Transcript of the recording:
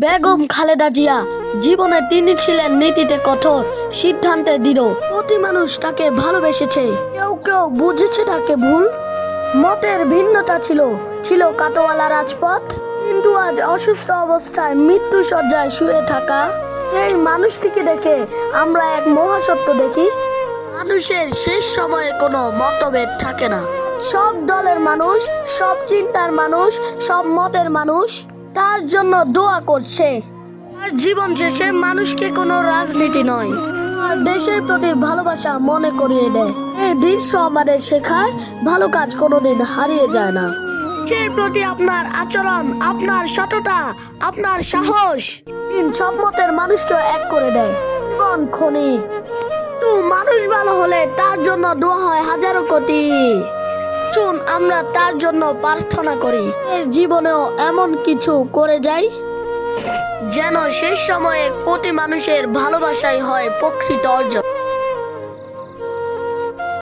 বেগম খালেদা জিয়া, জীবনে তিনি ছিলেন নীতিতে কঠোর, সিদ্ধান্তে দৃঢ়। প্রতি মানুষ তাকে ভালোবেসেছে। কেউ কেউ বুঝেছে তাকে ভুল। মতের ভিন্নতা ছিল ছিল কাতোয়ালা রাজপথ। কিন্তু আজ অসুস্থ অবস্থায় মৃত্যু সজ্জায় শুয়ে থাকা এই মানুষটিকে দেখে আমরা এক মহাসত্য দেখি। মানুষের শেষ সময়ে কোনো মতভেদ থাকে না। সব দলের মানুষ, সব চিন্তার মানুষ, সব মতের মানুষ। তার জন্য দোয়া করছে। আর জীবন শেষে মানুষকে কোনো রাজনীতি নয়। আর দেশের প্রতি ভালোবাসা মনে করিয়ে দেয়। এই দৃশ্য আমাদের শেখায় ভালো কাজ কোনোদিন হারিয়ে যায় না। দেশের প্রতি আপনার আচরণ আপনার সততা আপনার সাহস। তিন সব মতের মানুষকে এক করে দেয়। জীবন একটু মানুষ ভালো হলে তার জন্য দোয়া হয় হাজারো কোটি। চুন আমরা তার জন্য প্রার্থনা করি। এর জীবনেও এমন কিছু করে যাই, যেন শেষ সময়ে প্রতি মানুষের ভালোবাসাই হয় প্রকৃত অর্জন।